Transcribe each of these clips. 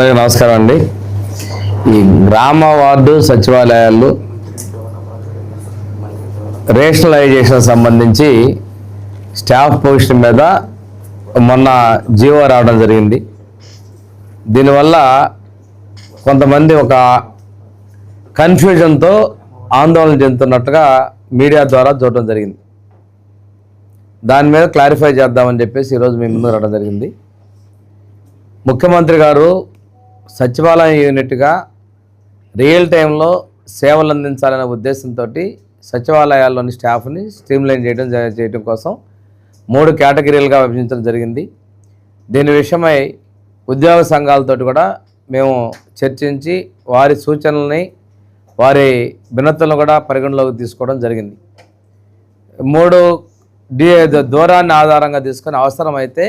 అందరికీ నమస్కారం అండి. ఈ గ్రామ వార్డు సచివాలయాలు రేషనలైజేషన్ సంబంధించి స్టాఫ్ పొజిషన్ మీద మొన్న జీవో రావడం జరిగింది. దీనివల్ల కొంతమంది ఒక కన్ఫ్యూజన్తో ఆందోళన చెందుతున్నట్టుగా మీడియా ద్వారా చూడడం జరిగింది. దాని మీద క్లారిఫై చేద్దామని చెప్పేసి ఈరోజు మీ ముందు రావడం జరిగింది. ముఖ్యమంత్రి గారు సచివాలయం యూనిట్గా రియల్ టైంలో సేవలు అందించాలనే ఉద్దేశంతో సచివాలయాల్లోని స్టాఫ్ని స్ట్రీమ్లైన్ చేయడం చేయడం కోసం మూడు కేటగిరీలుగా విభజించడం జరిగింది. దీని విషయమై ఉద్యోగ సంఘాలతోటి కూడా మేము చర్చించి వారి సూచనల్ని వారి భిన్నతలను కూడా పరిగణలోకి తీసుకోవడం జరిగింది. మూడు డి దూరాన్ని ఆధారంగా తీసుకొని అవసరమైతే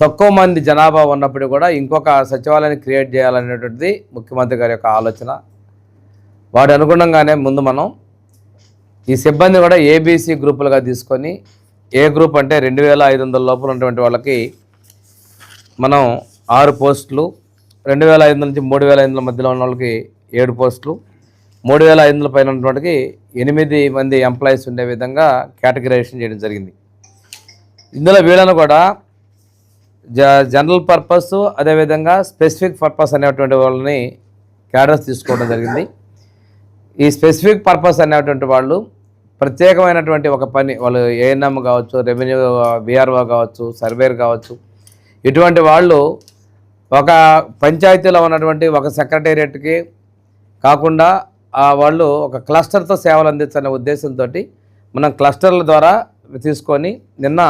తక్కువ మంది జనాభా ఉన్నప్పుడు కూడా ఇంకొక సచివాలయాన్ని క్రియేట్ చేయాలనేటువంటిది ముఖ్యమంత్రి గారి యొక్క ఆలోచన. వాటి అనుగుణంగానే ముందు మనం ఈ సిబ్బంది కూడా ఏబీసీ గ్రూపులుగా తీసుకొని ఏ గ్రూప్ అంటే రెండు వేల ఐదు వందల లోపల ఉన్నటువంటి వాళ్ళకి మనం ఆరు పోస్టులు రెండు వేల ఐదు నుంచి మూడు వేల ఐదు వందల మధ్యలో ఉన్న వాళ్ళకి ఏడు పోస్టులు మూడు వేల ఐదు వందల పైన ఉన్నటువంటి ఎనిమిది మంది ఎంప్లాయీస్ ఉండే విధంగా కేటగరైజేషన్ చేయడం జరిగింది. ఇందులో వీళ్ళను కూడా జనరల్ పర్పస్ అదేవిధంగా స్పెసిఫిక్ పర్పస్ అనేటువంటి వాళ్ళని క్యాడర్స్ తీసుకోవడం జరిగింది. ఈ స్పెసిఫిక్ పర్పస్ అనేటువంటి వాళ్ళు ప్రత్యేకమైనటువంటి ఒక పని వాళ్ళు ఏఎన్ఎం కావచ్చు రెవెన్యూ విఆర్ఓ కావచ్చు సర్వేర్ కావచ్చు ఇటువంటి వాళ్ళు ఒక పంచాయతీలో ఉన్నటువంటి ఒక సెక్రటేరియట్కి కాకుండా ఆ వాళ్ళు ఒక క్లస్టర్తో సేవలు అందించాలనే ఉద్దేశంతో మనం క్లస్టర్ల ద్వారా తీసుకొని నిన్న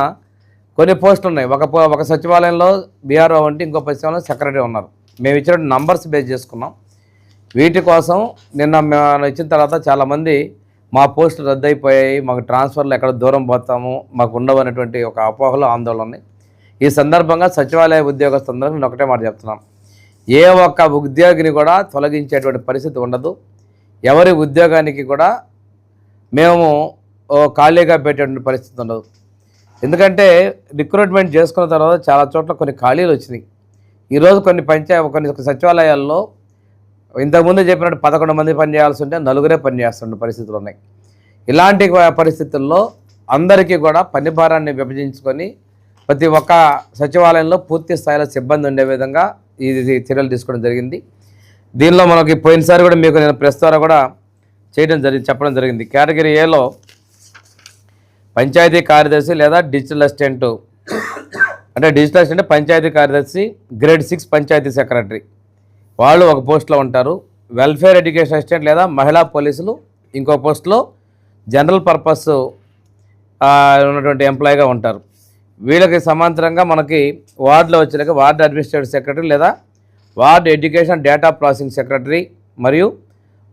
కొన్ని పోస్టులు ఉన్నాయి. ఒక ఒక సచివాలయంలో బీఆర్ఓ అంటే ఇంకో సచివాలయంలో సెక్రటరీ ఉన్నారు. మేము ఇచ్చిన నంబర్స్ బేస్ చేసుకున్నాం. వీటి కోసం నిన్న మేము ఇచ్చిన తర్వాత చాలామంది మా పోస్టులు రద్దయిపోయాయి. మాకు ట్రాన్స్ఫర్లు ఎక్కడ దూరం పోతాము. మాకు ఉండవు అనేటువంటి ఒక అపోహలు ఆందోళన ఉన్నాయి. ఈ సందర్భంగా సచివాలయ ఉద్యోగస్తులందరూ నేను ఒకటే మాట చెప్తున్నాం ఏ ఒక్క ఉద్యోగిని కూడా తొలగించేటువంటి పరిస్థితి ఉండదు. ఎవరి ఉద్యోగానికి కూడా మేము ఖాళీగా పెట్టేటువంటి పరిస్థితి ఉండదు. ఎందుకంటే రిక్రూట్మెంట్ చేసుకున్న తర్వాత చాలా చోట్ల కొన్ని ఖాళీలు వచ్చినాయి. ఈరోజు కొన్ని పంచాయ కొన్ని సచివాలయాల్లో ఇంతకుముందు చెప్పినట్టు పదకొండు మంది పని చేయాల్సి ఉంటే నలుగురే పని పరిస్థితులు ఉన్నాయి. ఇలాంటి పరిస్థితుల్లో అందరికీ కూడా పని భారాన్ని విభజించుకొని ప్రతి ఒక్క సచివాలయంలో పూర్తి స్థాయిలో సిబ్బంది ఉండే విధంగా ఇది చర్యలు తీసుకోవడం జరిగింది. దీనిలో మనకి పోయినసారి కూడా మీకు నేను ప్రెస్ ద్వారా కూడా చేయడం జరిగింది చెప్పడం జరిగింది. కేటగిరీ ఏలో పంచాయతీ కార్యదర్శి లేదా డిజిటల్ అసిస్టెంట్. అంటే డిజిటల్ అసిస్టెంట్ పంచాయతీ కార్యదర్శి గ్రేడ్ సిక్స్ పంచాయతీ సెక్రటరీ. వాళ్ళు ఒక పోస్ట్లో ఉంటారు. వెల్ఫేర్ ఎడ్యుకేషన్ అసిస్టెంట్ లేదా మహిళా పోలీసులు ఇంకో పోస్ట్లో జనరల్ పర్పస్ ఉన్నటువంటి ఎంప్లాయీగా ఉంటారు. వీళ్ళకి సమాంతరంగా మనకి వార్డులో వచ్చేలాగా వార్డు అడ్మినిస్ట్రేటివ్ సెక్రటరీ లేదా ward education data processing secretary మరియు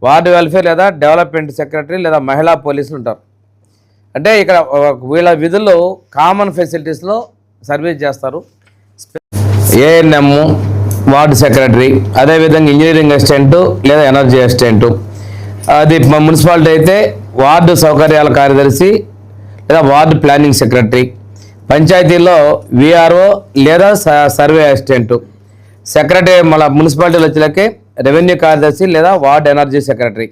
వార్డు వెల్ఫేర్ లేదా డెవలప్మెంట్ సెక్రటరీ లేదా మహిళా పోలీసులు ఉంటారు. అంటే ఇక్కడ ఒక- వీళ్ళ విధుల్లో కామన్ ఫెసిలిటీస్లో సర్వీస్ చేస్తారు. ఏఎన్ఎం వార్డు సెక్రటరీ అదేవిధంగా ఇంజనీరింగ్ అసిస్టెంటు లేదా ఎనర్జీ అసిస్టెంటు అది మా మున్సిపాలిటీ అయితే వార్డు సౌకర్యాల కార్యదర్శి లేదా వార్డు ప్లానింగ్ సెక్రటరీ పంచాయతీలో విఆర్ఓ లేదా స- సర్వే అసిస్టెంట్ సెక్రటరీ మన మున్సిపాలిటీలో వచ్చేలాకే రెవెన్యూ కార్యదర్శి లేదా వార్డు ఎనర్జీ సెక్రటరీ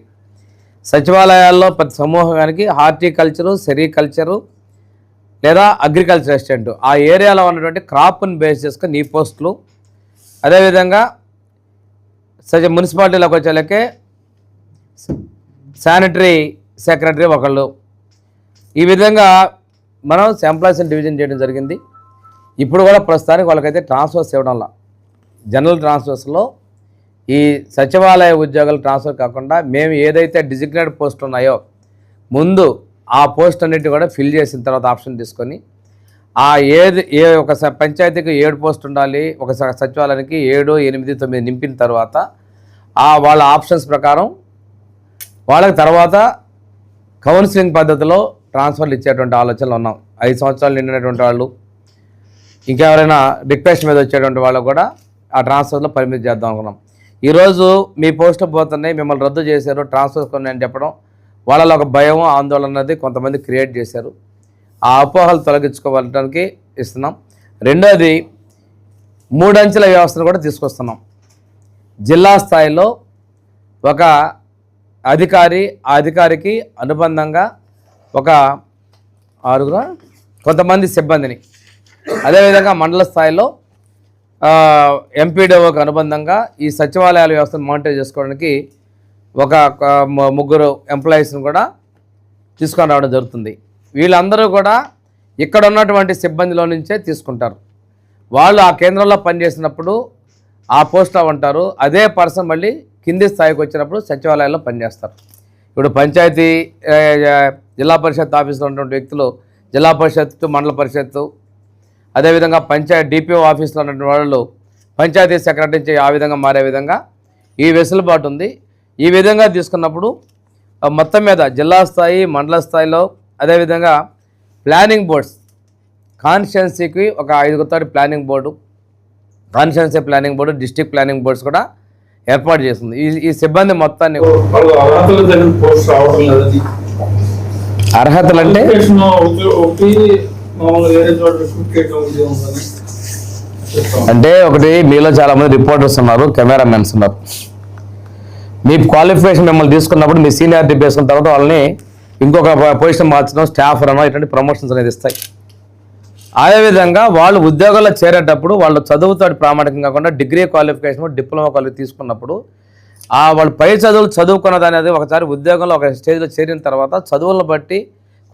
సచివాలయాల్లో ప్రతి సమూహానికి హార్టికల్చరు సెరికల్చరు లేదా అగ్రికల్చర్ అసిస్టెంట్. ఆ ఏరియాలో ఉన్నటువంటి క్రాప్ని బేస్ చేసుకుని నీ పోస్టులు. అదేవిధంగా సచి మున్సిపాలిటీలోకి వచ్చేలకే శానిటరీ సెక్రటరీ ఒకళ్ళు. ఈ విధంగా మనం ఎంప్లాయీస్ని డివిజన్ చేయడం జరిగింది. ఇప్పుడు కూడా ప్రస్తుతానికి వాళ్ళకైతే ట్రాన్స్ఫర్స్ ఇవ్వడంలా. జనరల్ ట్రాన్స్ఫర్స్లో ఈ సచివాలయ ఉద్యోగాలు ట్రాన్స్ఫర్ కాకుండా మేము ఏదైతే డిజిగ్నేటెడ్ పోస్ట్ ఉన్నాయో ముందు ఆ పోస్ట్ అన్నిటి కూడా ఫిల్ చేసిన తర్వాత ఆప్షన్ తీసుకొని ఆ ఏది ఏ ఒక స- పంచాయతీకి ఏడు పోస్ట్ ఉండాలి ఒక సచివాలయానికి ఏడు ఎనిమిది తొమ్మిది నింపిన తర్వాత ఆ వాళ్ళ ఆప్షన్స్ ప్రకారం వాళ్ళకి తర్వాత కౌన్సిలింగ్ పద్ధతిలో ట్రాన్స్ఫర్లు ఇచ్చేటువంటి ఆలోచనలు ఉన్నాం. ఐదు సంవత్సరాలు నిండినటువంటి వాళ్ళు ఇంకెవరైనా రిక్వెస్ట్ మీద వచ్చేటువంటి వాళ్ళు కూడా ఆ ట్రాన్స్ఫర్లో పరిమితి చేద్దాం అనుకున్నాం. ఈరోజు మీ పోస్టులు పోతున్నాయి మిమ్మల్ని రద్దు చేశారు ట్రాన్స్ఫర్ కొన్ని అని చెప్పడం వాళ్ళలో ఒక భయం ఆందోళన అనేది కొంతమంది క్రియేట్ చేశారు. ఆ అపోహలు తొలగించుకోవడానికి ఇస్తున్నాం. రెండోది మూడంచెల వ్యవస్థను కూడా తీసుకొస్తున్నాం. జిల్లా స్థాయిలో ఒక అధికారి ఆ అధికారికి అనుబంధంగా ఒక ఆరుగురు? కొంతమంది సిబ్బందిని. అదేవిధంగా మండల స్థాయిలో ఎంపీడీఓకి అనుబంధంగా ఈ సచివాలయాల వ్యవస్థను మానిటర్ చేసుకోవడానికి ఒక ముగ్గురు ఎంప్లాయీస్ని కూడా తీసుకొని రావడం జరుగుతుంది. వీళ్ళందరూ కూడా ఇక్కడ ఉన్నటువంటి సిబ్బందిలో నుంచే తీసుకుంటారు. వాళ్ళు ఆ కేంద్రంలో పనిచేసినప్పుడు ఆ పోస్ట్లో ఉంటారు. అదే పర్సన్ మళ్ళీ కింది స్థాయికి వచ్చినప్పుడు సచివాలయాల్లో పనిచేస్తారు. ఇప్పుడు పంచాయతీ జిల్లా పరిషత్ ఆఫీస్లో ఉన్నటువంటి వ్యక్తులు జిల్లా పరిషత్తు మండల పరిషత్తు అదేవిధంగా పంచాయతీ డిపిఓ ఆఫీస్లో ఉన్నటువంటి వాళ్ళు పంచాయతీ సెక్రటరీ నుంచి ఆ విధంగా మారే విధంగా ఈ వెసులుబాటు ఉంది. ఈ విధంగా తీసుకున్నప్పుడు మొత్తం మీద జిల్లా స్థాయి మండల స్థాయిలో అదేవిధంగా ప్లానింగ్ బోర్డ్స్ కాన్స్టిట్యున్సీకి ఒక ఐదుగురితో planning board constituency planning board district planning boards కూడా ఏర్పాటు చేస్తుంది. ఈ ఈ సిబ్బంది మొత్తాన్ని అర్హతలు అంటే? అంటే ఒకటి మీలో చాలా మంది రిపోర్టర్స్ ఉన్నారు కెమెరామెన్స్ ఉన్నారు. మీ క్వాలిఫికేషన్ మిమ్మల్ని తీసుకున్నప్పుడు మీ సీనియారిటీ వేసుకున్న తర్వాత వాళ్ళని ఇంకొక పొజిషన్ మార్చడం స్టాఫ్ అనో ఇటువంటి ప్రమోషన్స్ అనేది ఇస్తాయి. అదేవిధంగా వాళ్ళు ఉద్యోగాల్లో చేరేటప్పుడు వాళ్ళు చదువుతో ప్రామాణికం కాకుండా డిగ్రీ క్వాలిఫికేషన్ డిప్లొమా క్వాలిఫికేషన్ తీసుకున్నప్పుడు ఆ వాళ్ళు పై చదువులు చదువుకున్నది అనేది ఒకసారి ఉద్యోగంలో ఒక స్టేజ్లో చేరిన తర్వాత చదువులను బట్టి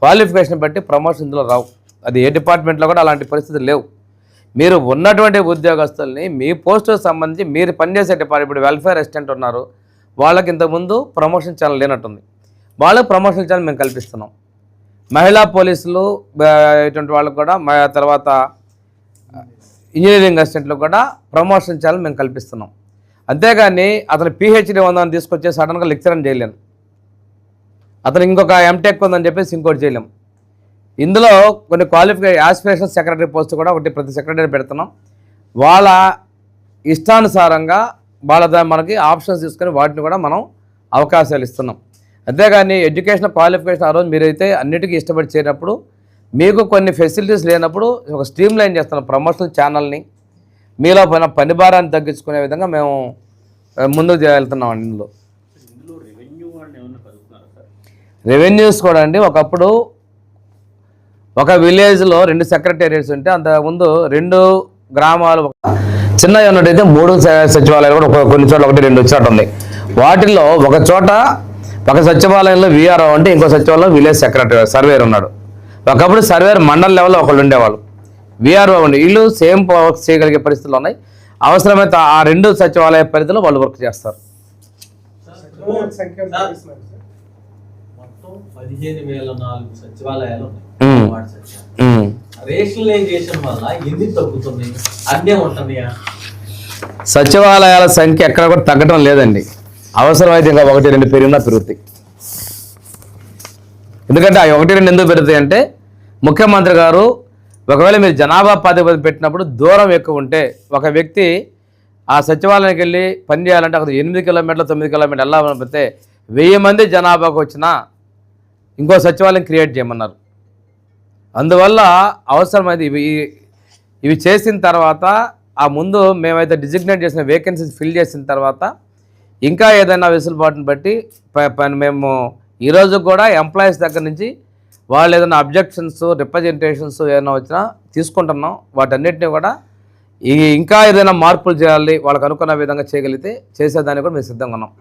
క్వాలిఫికేషన్ బట్టి ప్రమోషన్ ఇందులో రావు. అది ఏ డిపార్ట్మెంట్లో కూడా అలాంటి పరిస్థితులు లేవు. మీరు ఉన్నటువంటి ఉద్యోగస్తుల్ని మీ పోస్టుకు సంబంధించి మీరు పనిచేసే డిపార్ట్మెంట్ ఇప్పుడు వెల్ఫేర్ అసిస్టెంట్ ఉన్నారు వాళ్ళకి ఇంతకుముందు ప్రమోషన్ ఛానల్ లేనట్టుంది. వాళ్ళకి ప్రమోషన్ ఛానల్ మేము కల్పిస్తున్నాం. మహిళా పోలీసులు ఇటువంటి వాళ్ళకు కూడా మా తర్వాత ఇంజనీరింగ్ అసిస్టెంట్లకు కూడా ప్రమోషన్ ఛానల్ మేము కల్పిస్తున్నాం. అంతేగాని అతను పిహెచ్డీ ఉందని తీసుకొచ్చి సడన్గా అని చేయలేను. అతను ఇంకొక ఎంటెక్ ఉందని చెప్పేసి ఇంకోటి చేయలేం. ఇందులో కొన్ని క్వాలిఫై యాస్పిరేషన్ సెక్రటరీ పోస్ట్ కూడా ఒకటి ప్రతి సెక్రటరీ పెడుతున్నాం. వాళ్ళ ఇష్టానుసారంగా వాళ్ళ మనకి ఆప్షన్స్ తీసుకొని వాటిని కూడా మనం అవకాశాలు ఇస్తున్నాం. అంతేగాని ఎడ్యుకేషన్ క్వాలిఫికేషన్ ఆ రోజు మీరైతే అన్నిటికీ ఇష్టపడి చేరినప్పుడు మీకు కొన్ని ఫెసిలిటీస్ లేనప్పుడు ఒక స్ట్రీమ్ లైన్ చేస్తున్నాం ప్రమోషనల్ ఛానల్ని మీలో పైన పని భారాన్ని తగ్గించుకునే విధంగా మేము ముందుకు వెళ్తున్నాం అండి ఇందులో. రెవెన్యూస్ కూడా అండి. ఒకప్పుడు ఒక విలేజ్లో రెండు సెక్రటేరియట్స్ ఉంటే అంతకుముందు రెండు గ్రామాలు ఒక చిన్న ఉన్నట్టయితే మూడు సచివాలయాలు కూడా ఒక- కొన్ని చోట్ల ఒకటి రెండు వచ్చినట్టు ఉంది. వాటిల్లో ఒక చోట ఒక సచివాలయంలో విఆర్ఓ అంటే ఇంకో సచివాలయంలో విలేజ్ సెక్రటరీ సర్వేర్ ఉన్నాడు. ఒకప్పుడు సర్వేర్ మండల లెవెల్లో ఒకళ్ళు ఉండేవాళ్ళు. విఆర్ఓ ఉండి. వీళ్ళు సేమ్ వర్క్ చేయగలిగే పరిస్థితులు ఉన్నాయి. అవసరమైతే ఆ రెండు సచివాలయ పరిధిలో వాళ్ళు వర్క్ చేస్తారు. మొత్తం పదిహేను వేల నాలుగు సచివాలయాలు ఉన్నాయి. వార్డు. రేషనలైజేషన్ వల్ల ఎన్ని తగ్గుతున్నాయి? అన్నే ఉంటున్నాయా సచివాలయాల సంఖ్య ఎక్కడ కూడా తగ్గడం లేదండి. అవసరమైతే ఇంకా ఒకటి రెండు పెరిగినా పెరుగుతాయి ఎందుకంటే ఆ ఒకటి రెండు ఎందుకు పెరుగుతాయి అంటే ముఖ్యమంత్రి గారు ఒకవేళ మీరు జనాభా ప్రాతిపదిక పెట్టినప్పుడు దూరం ఎక్కువ ఉంటే ఒక వ్యక్తి ఆ సచివాలయానికి వెళ్ళి పని చేయాలంటే అక్కడ ఎనిమిది కిలోమీటర్లు తొమ్మిది కిలోమీటర్లు వెళ్ళాలంటే వెయ్యి మంది జనాభాకు వచ్చినా ఇంకో సచివాలయం క్రియేట్ చేయమన్నారు. అందువల్ల అవసరమైంది ఇవి ఇవి చేసిన తర్వాత ఆ ముందు మేమైతే డిజిగ్నేట్ చేసిన వేకెన్సీస్ ఫిల్ చేసిన తర్వాత ఇంకా ఏదైనా వెసులుబాటుని బట్టి ప- మేము ఈరోజు కూడా ఎంప్లాయీస్ దగ్గర నుంచి వాళ్ళు ఏదైనా అబ్జెక్షన్స్ రిప్రజెంటేషన్స్ ఏదైనా వచ్చినా తీసుకుంటున్నాం. వాటన్నిటిని కూడా ఈ ఇంకా ఏదైనా మార్పులు చేయాలి వాళ్ళకు అనుకున్న విధంగా చేయగలిగితే చేసేదానికి కూడా మేము సిద్ధంగా ఉన్నాం.